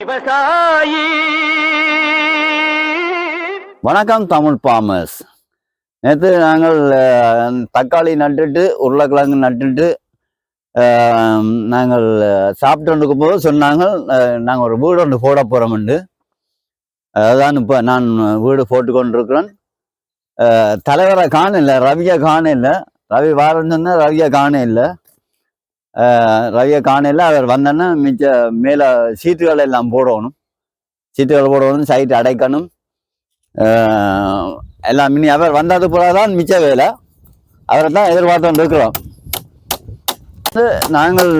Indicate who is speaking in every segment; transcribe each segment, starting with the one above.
Speaker 1: விவசாயி
Speaker 2: வணக்கம் தமிழ் பாமர்ஸ். நேற்று நாங்கள் தக்காளி நட்டுட்டு உருளைக்கிழங்கு நட்டுட்டு நாங்கள் சாப்பிட்டு இருக்கும் போது சொன்னாங்க நாங்கள் ஒரு வீடு ஒன்று போட போகிறோம்ண்டு அதுதான் இப்போ நான் வீடு போட்டு கொண்டிருக்கிறேன். தலைவரை காண இல்லை ரவியை காண இல்லை. ரவி வாரன்னு சொன்னால் ரவியை காண இல்லை. ரவியை காணையில் அவர் வந்தோன்னா மிச்ச மேலே சீட்டுகளை எல்லாம் போடணும். சீட்டுகள் போடணும் சைட்டு அடைக்கணும். எல்லாம் மினி அவர் வந்தது தான் மிச்ச வேலை. அவரை தான் எதிர்பார்த்து இருக்கிறோம். நாங்கள்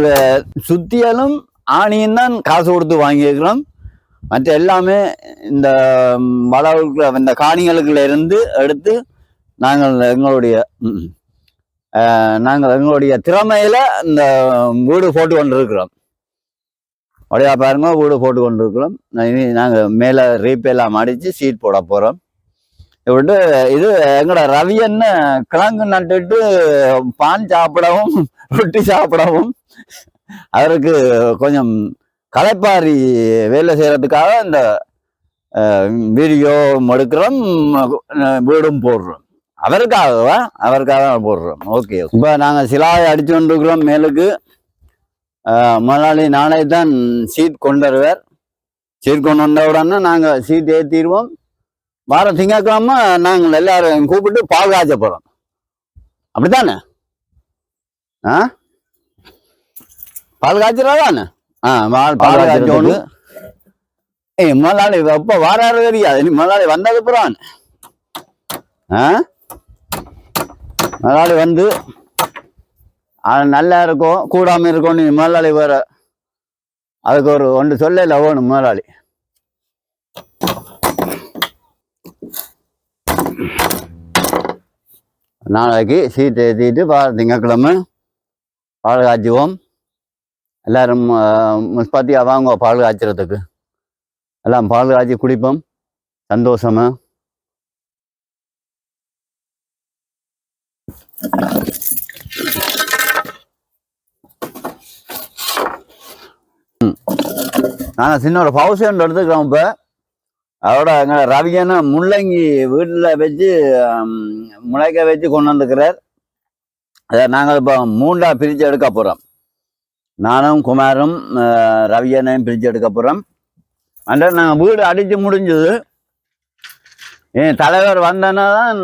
Speaker 2: சுத்தியலும் ஆணியும் தான் காசு கொடுத்து வாங்கியிருக்கிறோம். மற்ற எல்லாமே இந்த ம், வளவுக்கு இந்த காணிகளுக்குள்ள இருந்து எடுத்து நாங்கள் எங்களுடைய ம், நாங்கள் எங்களுடைய திறமையில் இந்த வீடு போட்டு கொண்டிருக்கிறோம். உடையா பாருங்க வீடு போட்டு கொண்டிருக்கிறோம். இனி நாங்கள் மேலே ரீப் அடித்து சீட் போட போகிறோம் விட்டு இது எங்களோட ரவியன்னு கிழங்கு நட்டுட்டு பான் சாப்பிடவும் ரொட்டி சாப்பிடவும் அவருக்கு கொஞ்சம் களைப்பாரி வேலை செய்கிறதுக்காக இந்த வீடியோ எடுக்கிறோம் வீடும் போடுறோம். அவருக்காகவா? அவருக்காக தான் போடுறோம். ஓகே இப்போ நாங்கள் சிலாயை அடிச்சு கொண்டிருக்கிறோம் மேலுக்கு. முதலாளி நாளை தான் சீட் கொண்டு வருவார் சீட் கொண்டு வந்த உடனே நாங்கள் சீட் ஏற்றிடுவோம் வார திங்கக்கிழமை நாங்கள் எல்லாரும் கூப்பிட்டு பால் காய்ச்ச போகிறோம் அப்படித்தானே? ஆ? பால் காய்ச்சறாதானே ஆ பால் பால் காய்ச்சணும் ஏய் முதலாளி எப்போ வாராரு தெரியாது. முதலாளி வந்தது புறான் ஆ? முதலாளி வந்து அது நல்லா இருக்கும் கூடாமல் இருக்கும் நீ முதலாளி வேற. அதுக்கு ஒரு ஒன்று சொல்லல வேணும் முதலாளி. நாளைக்கு சீட்டு ஏற்றிட்டு பா திங்கக்கிழமை பால் காய்ச்சுவோம். எல்லாரும் முஸ்பாத்தியாக வாங்குவோம் பால் காய்ச்சறதுக்கு. எல்லாம் பால் காய்ச்சி குடிப்போம். சந்தோஷமாக நான் சின்ன ஒரு பவுஸ் எடுத்துக்கிறோம் இப்போ. அதோட எங்க ரவியனை முள்ளங்கி வீட்டில் வச்சு முளைக்க வச்சு கொண்டு வந்துக்கிறார் அதை நாங்கள் இப்போ மூண்டா பிரித்து எடுக்க போகிறோம் நானும் குமாரும் ரவியனையும் பிரித்து எடுக்க போகிறோம் அண்ட் நாங்கள் வீடு அடித்து முடிஞ்சது. தலைவர் வந்தனா தான்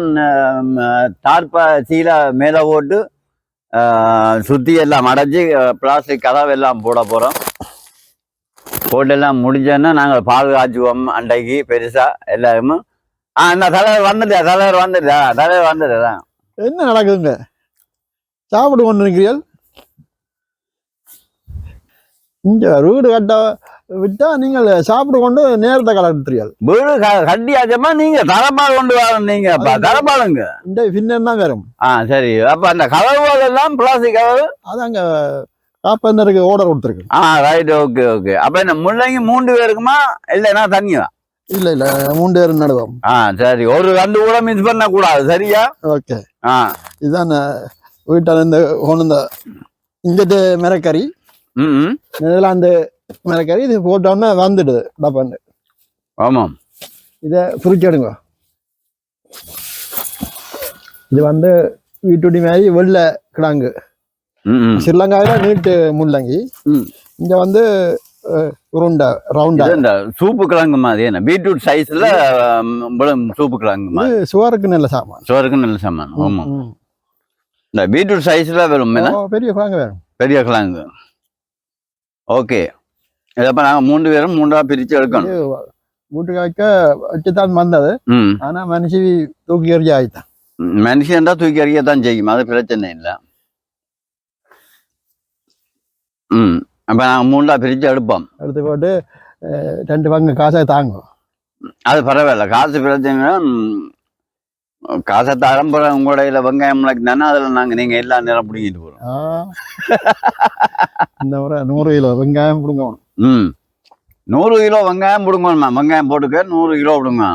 Speaker 2: தார்ப்பா சீலை மேலே போட்டு சுற்றி எல்லாம் அடைச்சி பிளாஸ்டிக் கதவு எல்லாம் போட போகிறோம் போட்டெல்லாம் முடிஞ்சோன்னா நாங்கள் பால் காய்ச்சுவோம் அன்றைக்கு பெருசாக எல்லாருமே. ஆ இந்த தலைவர் வந்துட்டா தலைவர் வந்துட்டா தலைவர் வந்துட்டா.
Speaker 3: என்ன நடக்குதுங்க? சாப்பிட்டு கொண்டு இருக்கிறீர்கள் இங்க வீடு கட்ட விட்டா நீங்கள் சாப்பிடு கொண்டு நேரத்தை கலட்டுறீர்கள்
Speaker 2: வீடு கட்டியாச்சமா நீங்க? தரப்பால் கொண்டு வரணும் நீங்க அப்ப தரப்பாலுங்க
Speaker 3: இந்த பின்னர் தான் வரும்.
Speaker 2: ஆ சரி. அப்ப அந்த கதவுகள் எல்லாம் பிளாஸ்டிக் கதவு?
Speaker 3: அது அங்க காப்பந்தருக்கு ஆர்டர் கொடுத்துருக்கு.
Speaker 2: ஆ ரைட் ஓகே ஓகே. அப்ப இந்த முள்ளங்கி மூன்று பேருக்குமா? இல்லைன்னா தனியா
Speaker 3: இல்ல இல்ல. மூன்று பேரும் நடுவோம்.
Speaker 2: ஆ சரி. ஒரு ரெண்டு கூட மிஸ் பண்ண கூடாது சரியா?
Speaker 3: ஓகே.
Speaker 2: ஆ.
Speaker 3: இதுதான் வீட்டில் இருந்து கொண்டு வந்த இங்கத்து மிரக்கறி. இதெல்லாம் அந்த மிரக்கறி இது போட்டோன்னே வந்துடுது டப்பாண்டு
Speaker 2: ஆமாம்.
Speaker 3: இதை பிரிச்சு எடுங்க. இது வந்து வீட்டுடி மாதிரி வெள்ளை கிழங்கு. ஸ்ரீலங்காவில நீட்டு முள்ளங்கி. இங்க வந்து உருண்டை ரவுண்டா.
Speaker 2: இந்த சூப்பு கிழங்கு மாதிரி என்ன? பீட்ரூட் சைஸ்ல சூப்பு கிழங்கு மாதிரி.
Speaker 3: சுவருக்கு நல்ல சாமான்.
Speaker 2: சோறுக்கு நல்ல சமான். ஆமாம்.
Speaker 3: ம்.
Speaker 2: இந்த பீட்ரூட் சைஸ்ல
Speaker 3: ஓ, பெரிய கிழங்கு வேணும்.
Speaker 2: பெரிய கிழங்கு. ஓகே. இதப்ப நாங்க மூன்று பேரும் மூன்றா பிரிச்சு எடுக்கணும்.
Speaker 3: வீட்டுக்கு வைக்க வச்சுதான் வந்தது. ஆனா மனுஷி தூக்கி எறிஞ்சு ஆயிட்டான்.
Speaker 2: மனுஷன் தான் தூக்கி அறியத்தான் செய்யும். அது பிரச்சனை இல்லை. ம் அப்ப நாங்க மூன்றா பிரிச்சு எடுப்போம்.
Speaker 3: எடுத்து போட்டு ரெண்டு பங்கு காசை தாங்கும்
Speaker 2: அது பரவாயில்ல. காசு பிரச்சனை காசை தரம்புற உங்களுடைய வெங்காயம் முளைக்கு தானே அதுல நாங்க நீங்க எல்லா நேரம் பிடிங்கிட்டு போறோம்.
Speaker 3: ஆ. இந்த முறை நூறு கிலோ வெங்காயம் கொடுங்கணும்
Speaker 2: ம் நூறு கிலோ வெங்காயம் பிடுங்கணுமா வெங்காயம் போட்டுக்க நூறு கிலோ பிடுங்க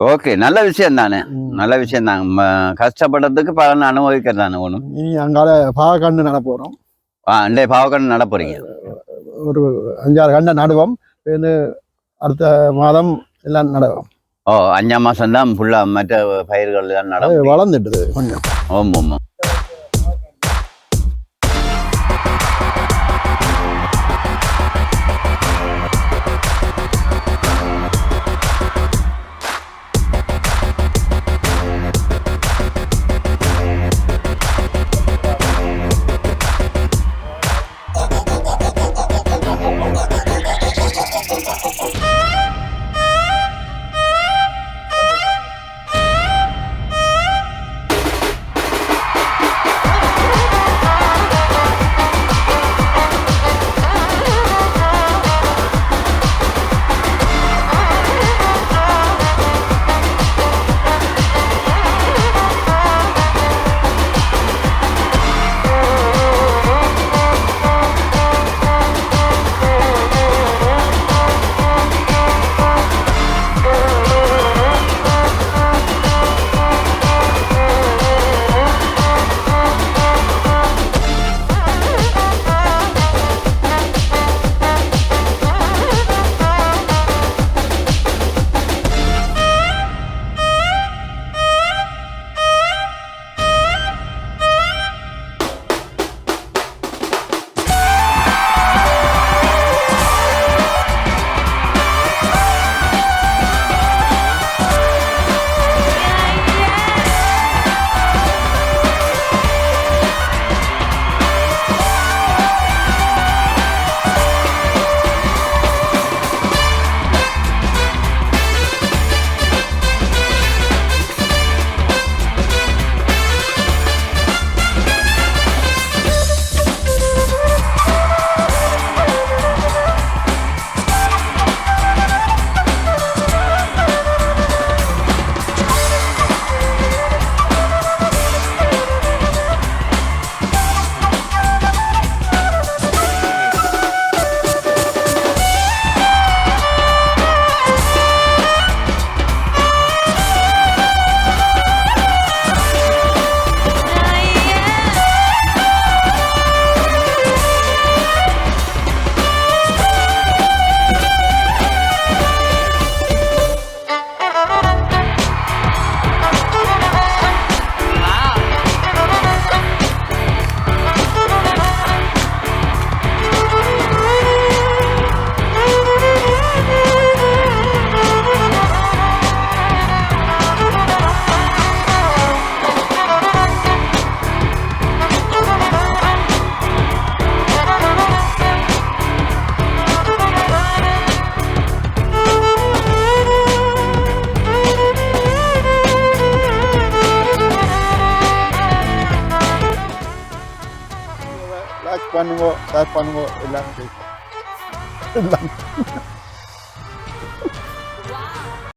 Speaker 2: ஓகே நல்ல விஷயம் தானே. நல்ல விஷயம் தாங்க கஷ்டப்பட்டதுக்கு பலன் அனுபவிக்கிறது தானே ஒன்றும்
Speaker 3: இனி அங்கால பாவக்கண்ணு நட போறோம்
Speaker 2: ஆ அண்டே பாவக்கடன் நட போறீங்க
Speaker 3: ஒரு அஞ்சாறு கண்டை நடுவோம் அடுத்த மாதம் எல்லாம் நடுவோம்
Speaker 2: ஓ அஞ்சாம் மாசம் தான் ஃபுல்லா மற்ற பயிர்கள்
Speaker 3: அது
Speaker 2: நடம்
Speaker 3: வளர்ந்துட்டுது கொஞ்சம்
Speaker 2: ஆமாம் ஆமாம்
Speaker 3: பண்ணுங்க ஷேர் பண்ணுங்க எல்லாம் செய்யுங்க. எல்லாம்